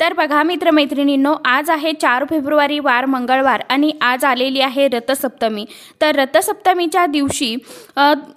तर बघा मित्रमैत्रिणींनो आज आहे चार फेब्रुवारी वार मंगळवार आणि आज आलेली आहे रथसप्तमी. तर रथसप्तमीच्या दिवशी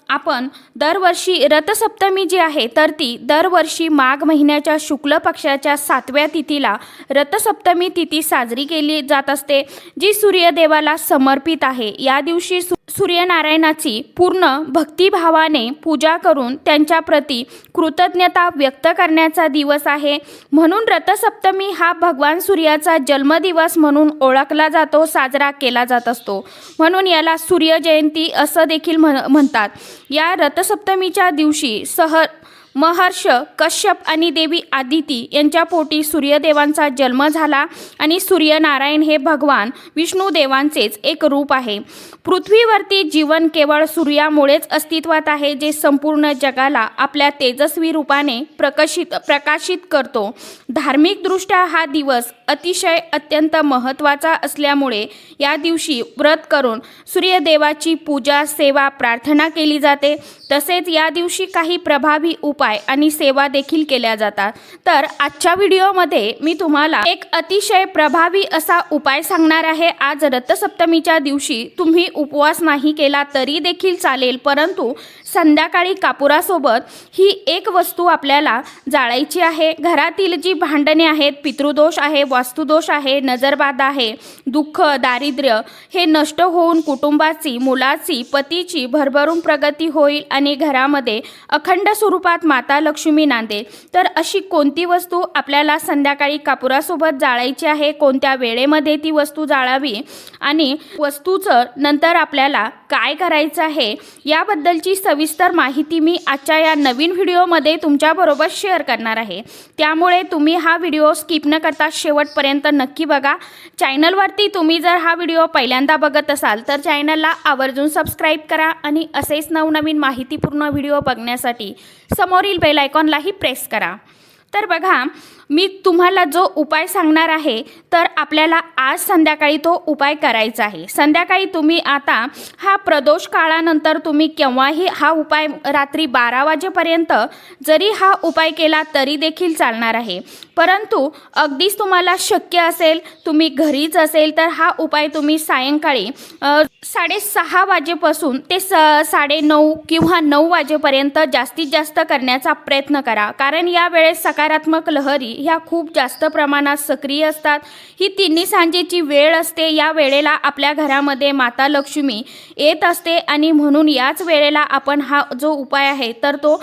आपण दरवर्षी रथसप्तमी जी आहे तर ती दरवर्षी माघ महिन्याच्या शुक्ल पक्षाच्या सातव्या तिथीला रथसप्तमी तिथी साजरी केली जात असते जी सूर्यदेवाला समर्पित आहे. या दिवशी सु- सूर्यनारायणाची पूर्ण भक्तिभावाने पूजा करून त्यांच्याप्रती कृतज्ञता व्यक्त करण्याचा दिवस आहे. म्हणून रथसप्तमी हा भगवान सूर्याचा जन्मदिवस म्हणून ओळखला जातो साजरा केला जात असतो. म्हणून याला सूर्यजयंती असं देखील म्हण म्हणतात. या रथसप्तमीच्या दिवशी सह महर्ष कश्यप आणि देवी आदिती यांच्या पोटी सूर्यदेवांचा जन्म झाला आणि सूर्यनारायण हे भगवान विष्णूदेवांचेच एक रूप आहे. पृथ्वीवरती जीवन केवळ सूर्यामुळेच अस्तित्वात आहे जे संपूर्ण जगाला आपल्या तेजस्वी रूपाने प्रकाशित प्रकाशित करतो. धार्मिकदृष्ट्या हा दिवस अतिशय अत्यंत महत्त्वाचा असल्यामुळे या दिवशी व्रत करून सूर्यदेवाची पूजा सेवा प्रार्थना केली जाते. तसेच या दिवशी काही प्रभावी उपाय आणि सेवा देखील केल्या जातात. तर आजच्या व्हिडिओमध्ये मी तुम्हाला एक अतिशय प्रभावी असा उपाय सांगणार आहे. आज रथसप्तमीच्या दिवशी तुम्ही उपवास नाही केला तरी देखील चालेल परंतु संध्याकाळी कापुरासोबत ही एक वस्तू आपल्याला जाळायची आहे. घरातील जी भांडणे आहेत पितृदोष आहे वास्तुदोष आहे नजरबाधा आहे दुःख दारिद्र्य हे नष्ट होऊन कुटुंबाची मुलाची पतीची भरभरून प्रगती होईल आणि घरामध्ये अखंड स्वरूपात माता लक्ष्मी नांदेल तर अशी कोणती वस्तू आपल्याला संध्याकाळी कापुरासोबत जाळायची आहे? कोणत्या वेळेमध्ये ती वस्तू जाळावी? आणि वस्तूचं नंतर आपल्याला काय करायचं आहे? याबद्दलची सविस्तर माहिती मी आजच्या या नवीन व्हिडिओमध्ये तुमच्याबरोबर शेअर करणार आहे. त्यामुळे तुम्ही हा व्हिडिओ स्किप न करता शेवटपर्यंत नक्की बघा. चॅनलवरती तुम्ही जर हा व्हिडिओ पहिल्यांदा बघत असाल तर चॅनलला आवर्जून सबस्क्राईब करा आणि असेच नवनवीन माहितीपूर्ण व्हिडिओ बघण्यासाठी समोरील बेल आयकॉनलाही प्रेस करा. तर बघा मी तुम्हाला जो उपाय सांगणार आहे तर आपल्याला आज संध्याकाळी तो उपाय करायचा आहे. संध्याकाळी तुम्ही आता हा प्रदोष काळानंतर तुम्ही केव्हाही हा उपाय रात्री बारा वाजेपर्यंत जरी हा उपाय केला तरी देखील चालणार आहे. परंतु अगदीच तुम्हाला शक्य असेल तुम्ही घरीच असेल तर हा उपाय तुम्ही सायंकाळी साडेसहा वाजेपासून ते स साडे नऊ किंवा नऊ वाजेपर्यंत जास्तीत जास्त करण्याचा प्रयत्न करा. कारण या वेळेस सकारात्मक लहरी ह्या खूप जास्त प्रमाणात सक्रिय असतात. ही तिन्ही सांजेची वेळ असते या वेळेला आपल्या घरामध्ये माता लक्ष्मी येत असते आणि म्हणून याच वेळेला आपण हा जो उपाय आहे तर तो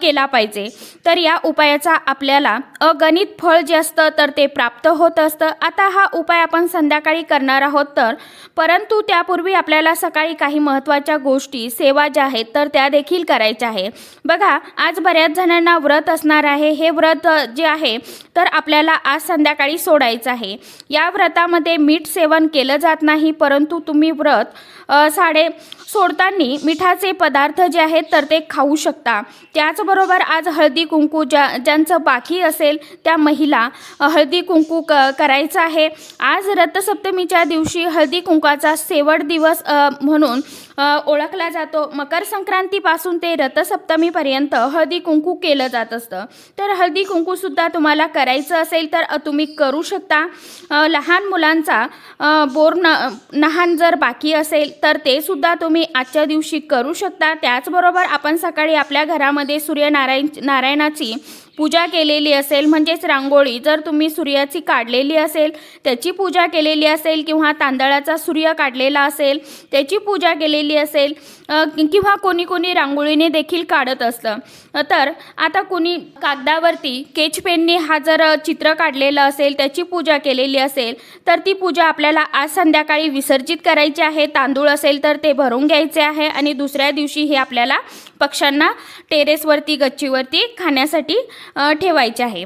केला पाहिजे. तर या उपायाचा आपल्याला अगणित फळ जे असतं तर ते प्राप्त होत असतं. आता हा उपाय आपण संध्याकाळी करणार आहोत तर परंतु त्यापूर्वी आपल्याला सकाळी काही महत्त्वाच्या गोष्टी सेवा ज्या आहेत तर त्या देखील करायच्या आहे बघा आज बऱ्याच जणांना व्रत असणार आहे. हे व्रत व्रत जे आहे तर आपल्याला आज संध्याकाळी सोडायचं आहे. या व्रतामध्ये मीठ सेवन केलं जात नाही परंतु तुम्ही व्रत साडे सोडताना मिठाचे पदार्थ जे आहेत तर ते खाऊ शकता. त्याचबरोबर आज हळदी कुंकू ज्या ज्यांचं बाकी असेल त्या महिला हळदी कुंकू क करायचं आहे. आज रथसप्तमीच्या दिवशी हळदी कुंकाचा शेवट दिवस म्हणून ओळखला जातो. मकर संक्रांतीपासून ते रथसप्तमीपर्यंत हळदी कुंकू केलं जात असतं. तर हळदी कुंकूसुद्धा तुम्हाला करायचं असेल तर तुम्ही करू शकता. लहान मुलांचा बोर न नहान जर बाकी असेल तर ते सुद्धा तुम्ही आजच्या दिवशी करू शकता. त्याचबरोबर आपण सकाळी आपल्या घरामध्ये सूर्यनारायण नारायणाची पूजा केलेली असेल म्हणजेच रांगोळी जर तुम्ही सूर्याची काढलेली असेल त्याची पूजा केलेली असेल किंवा तांदळाचा सूर्य काढलेला असेल त्याची पूजा केलेली असेल किंवा कोणी कोणी रांगोळीने देखील काढत असतं तर आता कोणी कागदावरती केच पेनने हा जर चित्र काढलेलं असेल त्याची पूजा केलेली असेल तर ती पूजा आपल्याला आज संध्याकाळी विसर्जित करायची आहे. तांदूळ असेल तर ते भरून घ्यायचे आहे आणि दुसऱ्या दिवशी हे आपल्याला पक्ष्यांना टेरेसवरती गच्चीवरती खाण्यासाठी ठेवायचे आहे.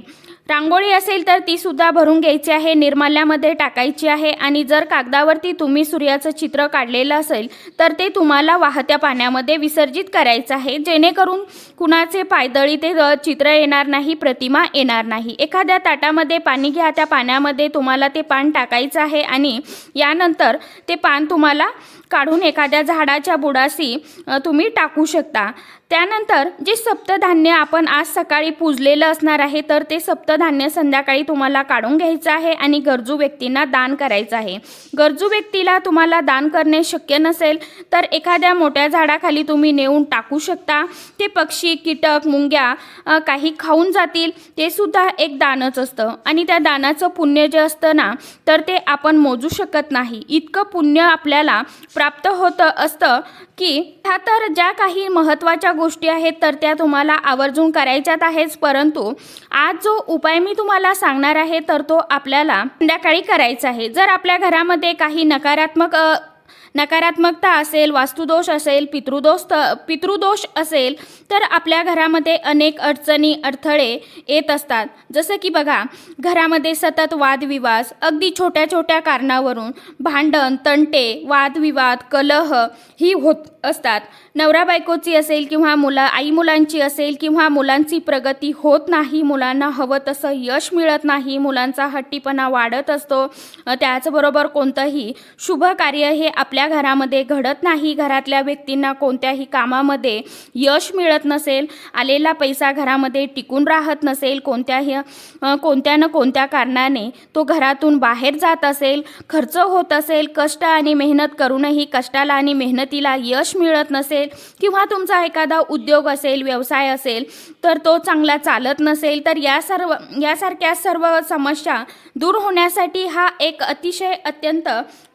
रांगोळी असेल तर ती सुद्धा भरून घ्यायची आहे निर्माल्यामध्ये टाकायची आहे आणि जर कागदावरती तुम्ही सूर्याचं चित्र काढलेलं असेल तर ते तुम्हाला वाहत्या पाण्यामध्ये विसर्जित करायचं आहे. जेणेकरून कुणाचे पायदळी ते चित्र येणार नाही प्रतिमा येणार नाही. एखाद्या ताटामध्ये पाणी घ्या त्या पाण्यामध्ये तुम्हाला ते पान टाकायचं आहे आणि यानंतर ते पान तुम्हाला काढून एखाद्या झाडाच्या बुडाशी तुम्ही टाकू शकता. त्यानंतर जे सप्तधान्य आपण आज सकाळी पूजलेलं असणार आहे तर ते सप्तधान्य संध्याकाळी तुम्हाला काढून घ्यायचं आहे आणि गरजू व्यक्तींना दान करायचं आहे. गरजू व्यक्तीला तुम्हाला दान करणे शक्य नसेल तर एखाद्या मोठ्या झाडाखाली तुम्ही नेऊन टाकू शकता. ते पक्षी कीटक मुंग्या काही खाऊन जातील. ते सुद्धा एक दानच असतं. आणि त्या दानाचं पुण्य जे असतं ना तर ते आपण मोजू शकत नाही. इतकं पुण्य आपल्याला प्राप्त होतं असतं की हा तर ज्या काही महत्त्वाच्या गोष्टी आहेत तर त्या तुम्हाला आवर्जून करायच्यात आहेच परंतु आज जो उपाय मी तुम्हाला सांगणार आहे तर तो आपल्याला संध्याकाळी करायचा आहे. जर आपल्या घरामध्ये काही नकारात्मक नकारात्मकता असेल वास्तुदोष असेल पितृदोष पितृदोष असेल तर आपल्या घरामध्ये अनेक अडचणी अडथळे येत असतात. जसं की बघा घरामध्ये सतत वादविवाद अगदी छोट्या छोट्या कारणावरून भांडण तंटे वादविवाद कलह ही होत असतात. नवरा बायकोची असेल किंवा मुला आई मुलांची असेल किंवा मुलांची प्रगती होत नाही मुलांना हवं तसं यश मिळत नाही मुलांचा हट्टीपणा वाढत असतो. त्याचबरोबर कोणतंही शुभ कार्य हे आपल्या घरामध्ये घडत नाही घरातल्या व्यक्तींना कोणत्याही कामामध्ये यश मिळत नसेल आलेला पैसा घरामध्ये टिकून राहत नसेल कोणत्याही कोणत्या न कोणत्या कारणाने तो घरातून बाहेर जात असेल खर्च होत असेल कष्ट आणि मेहनत करूनही कष्टाला आणि मेहनतीला यश मिळत नसेल किंवा तुमचा एखादा उद्योग असेल व्यवसाय असेल तर तो चांगला चालत नसेल तर या सर्व यासारख्या सर्व समस्या दूर होण्यासाठी हा एक अतिशय अत्यंत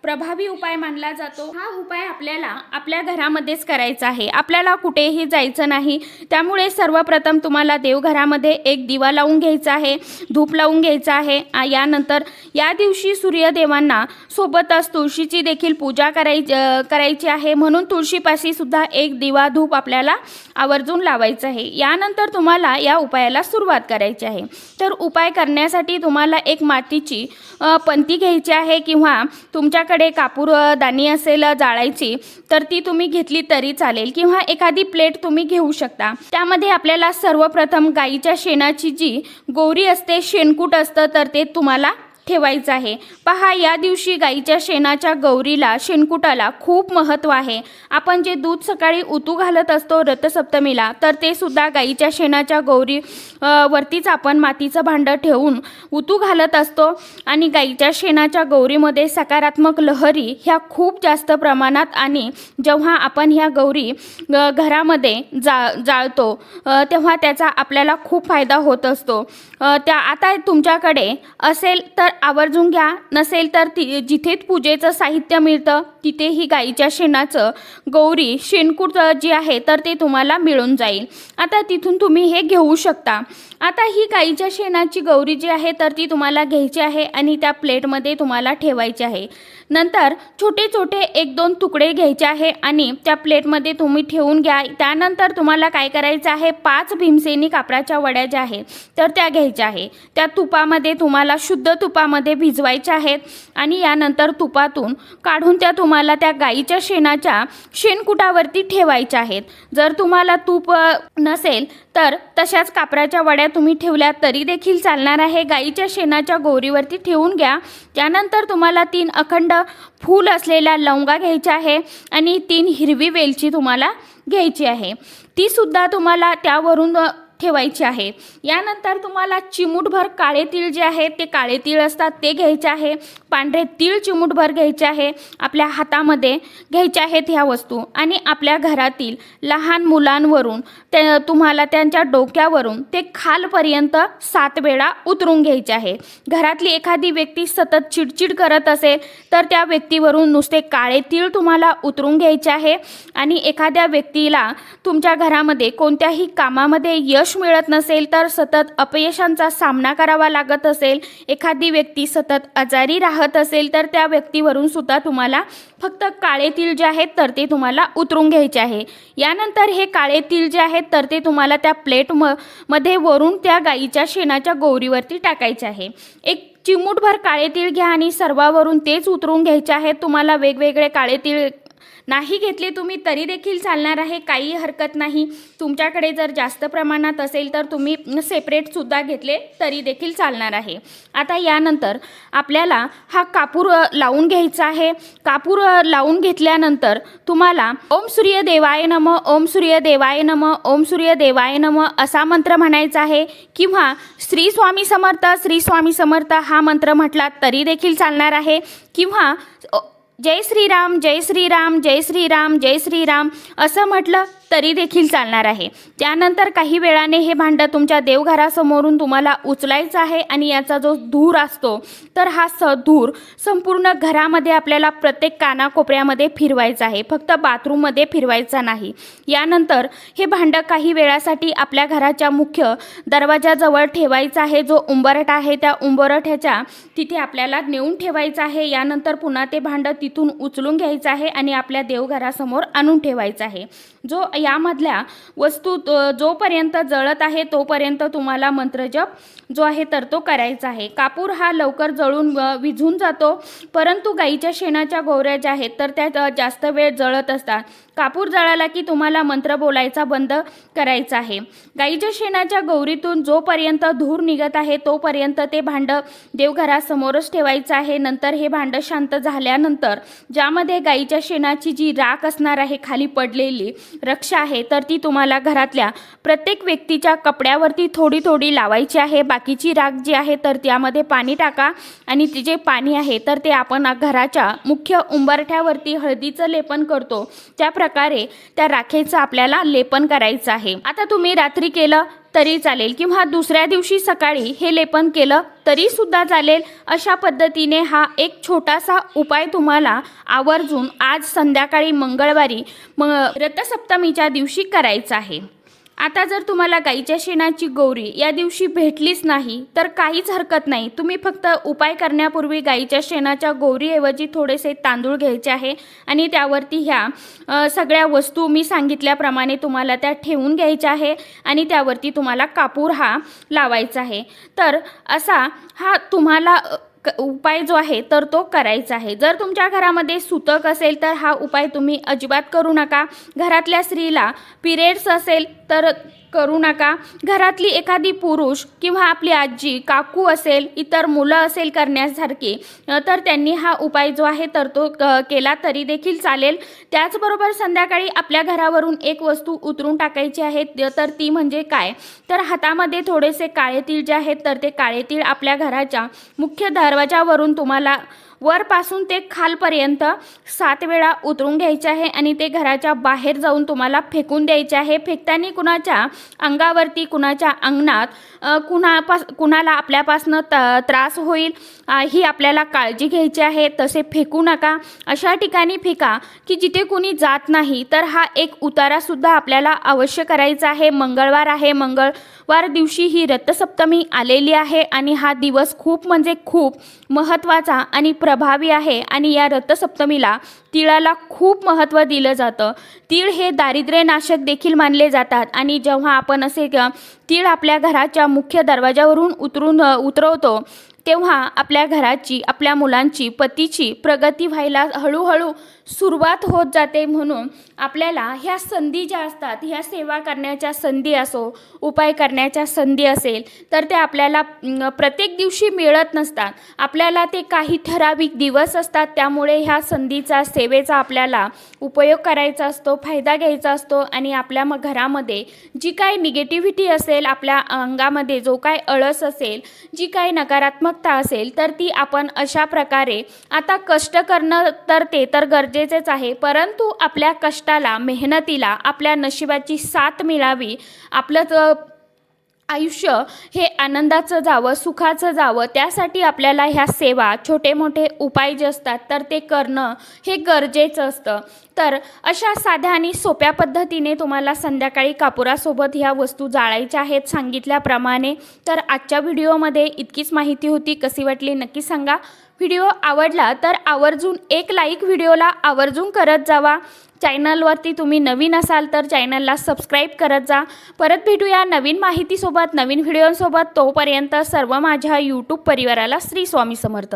प्रभावी उपाय मानला जातो. हा उपाय आपल्याला आपल्या घरामध्येच करायचा आहे. आपल्याला कुठेही जायचं नाही. त्यामुळे सर्वप्रथम तुम्हाला देवघरामध्ये एक दिवा लावून घ्यायचा आहे धूप लावून घ्यायचा आहे. यानंतर या दिवशी सूर्यदेवांना सोबतच तुळशीची देखील पूजा करायची करायची आहे. म्हणून तुळशीपाशी सुद्धा एक दिवा धूप आपल्याला आवर्जून लावायचं आहे. यानंतर तुम्हाला या उपायाला सुरुवात करायची आहे. तर उपाय करण्यासाठी तुम्हाला एक मातीची पंती घ्यायची आहे किंवा तुमच्या तुमच्याकडे कापूर दाणी असेल जाळायची तर ती तुम्ही घेतली तरी चालेल किंवा एखादी प्लेट तुम्ही घेऊ शकता. त्यामध्ये आपल्याला सर्वप्रथम गाईच्या शेणाची जी गोरी असते शेणकूट असतं तर ते तुम्हाला ठेवायचं आहे. पहा या दिवशी गाईच्या शेणाच्या गौरीला शेणकुटाला खूप महत्त्व आहे. आपण जे दूध सकाळी उतू घालत असतो रथसप्तमीला तर ते सुद्धा गाईच्या शेणाच्या गौरी वरतीच आपण मातीचं भांडं ठेवून उतू घालत असतो. आणि गाईच्या शेणाच्या गौरीमध्ये सकारात्मक लहरी ह्या खूप जास्त प्रमाणात आणि जेव्हा आपण ह्या गौरी घरामध्ये जा जाळतो तेव्हा त्याचा आपल्याला खूप फायदा होत असतो. त्या आता तुमच्याकडे असेल तर आवर्जून घ्या. नसेल तर ती जिथे पूजेचं साहित्य मिळतं तिथेही गाईच्या शेणाचं गौरी शेणकूट जी आहे तर ते तुम्हाला मिळून जाईल. आता तिथून तुम्ही हे घेऊ शकता. आता ही गाईच्या शेणाची गौरी जी आहे तर ती तुम्हाला घ्यायची आहे आणि त्या प्लेटमध्ये तुम्हाला ठेवायची आहे. नंतर छोटे छोटे एक दोन तुकडे घ्यायचे आहे आणि त्या प्लेटमध्ये तुम्ही ठेवून घ्या. त्यानंतर तुम्हाला काय करायचं आहे? पाच भीमसेनी कापडाच्या वड्या ज्या आहेत तर त्या घ्यायच्या आहे. त्या तुपामध्ये तुम्हाला शुद्ध तुपामध्ये भिजवायच्या आहेत आणि यानंतर तुपातून काढून त्या तुम्हाला त्या गाईच्या शेणाच्या शेणकुटावरती ठेवायच्या आहेत. जर तुम्हाला तूप नसेल तर तशाच कापराच्या वड्या तुम्ही ठेवल्या तरी देखील चालणार आहे. गाईच्या शेणाच्या गोरीवरती ठेवून घ्या. त्यानंतर तुम्हाला तीन अखंड फूल असलेल्या लवंगा घ्यायच्या आहे आणि तीन हिरवी वेलची तुम्हाला घ्यायची आहे. ती सुद्धा तुम्हाला त्यावरून ठेवायची आहे. यानंतर तुम्हाला चिमूटभर काळे तीळ जे आहे ते काळे तीळ असतात ते घ्यायचे आहे. पांढरे तीळ चिमूटभर घ्यायचे आहे. आपल्या हातामध्ये घ्यायच्या आहेत ह्या वस्तू. आणि आपल्या घरातील लहान मुलांवरून ते तुम्हाला त्यांच्या डोक्यावरून ते खालपर्यंत सात वेळा उतरून घ्यायचे आहे. घरातली एखादी व्यक्ती सतत चिडचिड करत असेल तर त्या व्यक्तीवरून नुसते काळे तीळ तुम्हाला उतरून घ्यायचे आहे. आणि एखाद्या व्यक्तीला तुमच्या घरामध्ये कोणत्याही कामामध्ये यश यश मिळत नसेल तर सतत अपयशांचा सामना करावा लागत असेल. एखादी व्यक्ती सतत आजारी राहत असेल तर त्या व्यक्तीवरून सुद्धा तुम्हाला फक्त काळे तीळ जे आहेत तर ते तुम्हाला उतरून घ्यायचे आहे. यानंतर हे काळे तीळ जे आहेत तर ते तुम्हाला त्या प्लेट म मध्ये वरून त्या गाईच्या शेणाच्या गोवरीवरती टाकायचे आहे. एक चिमूटभर काळे तीळ घ्या आणि सर्वावरून तेच उतरून घ्यायचे आहेत तुम्हाला वेगवेगळे काळे तीळ नाही घेतले तुम्ही तरी देखील चालणार आहे. काही हरकत नाही. तुमच्याकडे जर जास्त प्रमाणात असेल तर तुम्ही सेपरेटसुद्धा घेतले तरी देखील चालणार आहे. आता यानंतर आपल्याला हा कापूर लावून घ्यायचा आहे. कापूर लावून घेतल्यानंतर तुम्हाला ओम सूर्य देवाय नम ओम सूर्य देवाय नम ओम सूर्य देवाय नम असा मंत्र म्हणायचा आहे. किंवा श्री स्वामी समर्थ श्री स्वामी समर्थ हा मंत्र म्हटला तरी देखील चालणार आहे. किंवा जय श्रीराम जय श्रीराम जय श्रीराम जय श्रीराम असं म्हटलं तरी देखील चालणार आहे. त्यानंतर काही वेळाने हे भांडं तुमच्या देवघरासमोरून तुम्हाला उचलायचं आहे आणि याचा जो धूर असतो तर हा स धूर संपूर्ण घरामध्ये आपल्याला प्रत्येक कानाकोपऱ्यामध्ये फिरवायचा आहे. फक्त बाथरूममध्ये फिरवायचा नाही. यानंतर हे भांडं काही वेळासाठी आपल्या घराच्या मुख्य दरवाजाजवळ ठेवायचं आहे. जो उंबरट आहे त्या उंबरठ्याच्या तिथे आपल्याला नेऊन ठेवायचं आहे. यानंतर पुन्हा ते भांडं तिथून उचलून घ्यायचं आहे आणि आपल्या देवघरासमोर आणून ठेवायचं आहे. जो यामधल्या वस्तू जोपर्यंत जळत आहे तोपर्यंत तुम्हाला मंत्रजप जो आहे तर तो करायचा आहे. कापूर हा लवकर जळून विझून जातो. परंतु गाईच्या शेणाच्या गोवऱ्या ज्या आहेत तर त्या जास्त वेळ जळत असतात. कापूर जळाला की तुम्हाला मंत्र बोलायचा बंद करायचा आहे. गाईच्या शेणाच्या गौरीतून जोपर्यंत धूर निघत आहे तोपर्यंत ते भांडं देवघरासमोरच ठेवायचं आहे. नंतर हे भांडं शांत झाल्यानंतर ज्यामध्ये गाईच्या शेणाची जी राख असणार आहे खाली पडलेली रक्षा आहे तर ती तुम्हाला घरातल्या प्रत्येक व्यक्तीच्या कपड्यावरती थोडी थोडी लावायची आहे. बाकीची राख जी आहे तर त्यामध्ये पाणी टाका. आणि ते जे पाणी आहे तर ते आपण घराच्या मुख्य उंबरठ्यावरती हळदीचं लेपन करतो. त्या प्रकारे त्या राखेचं आपल्याला लेपन करायचं आहे. आता तुम्ही रात्री केलं तरी चालेल किंवा दुसऱ्या दिवशी सकाळी हे लेपन केलं तरी सुद्धा चालेल. अशा पद्धतीने हा एक छोटासा उपाय तुम्हाला आवर्जून आज संध्याकाळी मंगळवारी म रथसप्तमीच्या दिवशी करायचा आहे. आता जर तुम्हाला गाईच्या शेणाची गौरी या दिवशी भेटलीच नाही तर काहीच हरकत नाही. तुम्ही फक्त उपाय करण्यापूर्वी गाईच्या शेणाच्या गौरीऐवजी थोडेसे तांदूळ घ्यायचे आहे आणि त्यावरती ह्या सगळ्या वस्तू मी सांगितल्याप्रमाणे तुम्हाला त्या ठेवून घ्यायच्या आहे आणि त्यावरती तुम्हाला कापूर हा लावायचा आहे. तर असा हा तुम्हाला उपाय जो आहे तर तो करायचा आहे. जर तुमच्या घरामध्ये सुतक असेल तर हा उपाय तुम्ही अजिबात करू नका. घरातल्या स्त्रीला पिरियड्स असेल तर करू नका. घरातली एखादी पुरुष किंवा आपली आजी काकू असेल इतर मुलं असेल करण्यासारखी तर त्यांनी हा उपाय जो आहे तर तो केला तरी देखील चालेल. त्याचबरोबर संध्याकाळी आपल्या घरावरून एक वस्तू उतरून टाकायची आहे तर ती म्हणजे काय? तर हातामध्ये थोडेसे काळे तीळ जे आहेत तर ते काळे तीळ आपल्या घराच्या मुख्य दरवाजावरून तुम्हाला वरपासून ते खालपर्यंत सात वेळा उतरून घ्यायचे आहे आणि ते घराच्या बाहेर जाऊन तुम्हाला फेकून द्यायचे आहे. फेकताना कुणाच्या अंगावरती कुणाच्या अंगणात कुणापास कुणाला आपल्यापासनं त त्रास होईल ही आपल्याला काळजी घ्यायची आहे. तसे फेकू नका. अशा ठिकाणी फेका की जिथे कुणी जात नाही तर हा एक उतारासुद्धा आपल्याला अवश्य करायचा आहे. मंगळवार आहे. मंगळ मंगळवार दिवशी ही रथसप्तमी आलेली आहे आणि हा दिवस खूप म्हणजे खूप महत्त्वाचा आणि प्रभावी आहे. आणि या रथसप्तमीला तिळाला खूप महत्त्व दिलं जातं. तीळ हे दारिद्र्यनाशक देखील मानले जातात आणि जेव्हा आपण असे तीळ आपल्या घराच्या मुख्य दरवाजावरून उतरून उतरवतो तेव्हा आपल्या घराची आपल्या मुलांची पतीची प्रगती व्हायला हळूहळू सुरुवात होत जाते म्हणून आपल्याला ह्या संधी ज्या असतात ह्या सेवा करण्याच्या संधी असो उपाय करण्याच्या संधी असेल तर ते आपल्याला प्रत्येक दिवशी मिळत नसतात. आपल्याला ते काही ठराविक दिवस असतात त्यामुळे ह्या संधीचा सेवेचा आपल्याला उपयोग करायचा असतो फायदा घ्यायचा असतो आणि आपल्या मग घरामध्ये जी काही निगेटिव्हिटी असेल आपल्या अंगामध्ये जो काय अळस असेल जी काही नकारात्मकता असेल तर ती आपण अशा प्रकारे आता कष्ट करणं तर ते तर गरजे गरजेचेच आहे. परंतु आपल्या कष्टाला मेहनतीला आपल्या नशिबाची साथ मिळावी आपलं आयुष्य हे आनंदाचं जावं सुखाचं जावं त्यासाठी आपल्याला ह्या सेवा छोटे मोठे उपाय जे असतात तर ते करणं हे गरजेचं असतं. तर अशा साध्या आणि सोप्या पद्धतीने तुम्हाला संध्याकाळी कापुरासोबत ह्या वस्तू जाळायच्या आहेत सांगितल्याप्रमाणे तर आजच्या व्हिडिओमध्ये इतकीच माहिती होती. कशी वाटली नक्की सांगा. व्हिडिओ आवडला तर आवर्जून एक लाईक व्हिडिओला आवर्जून करत जावा. चॅनलवरती तुम्ही नवीन असाल तर चॅनलला सबस्क्राईब करत जा. परत भेटूया नवीन माहितीसोबत नवीन व्हिडिओसोबत. तोपर्यंत सर्व माझ्या यूट्यूब परिवाराला श्री स्वामी समर्थ.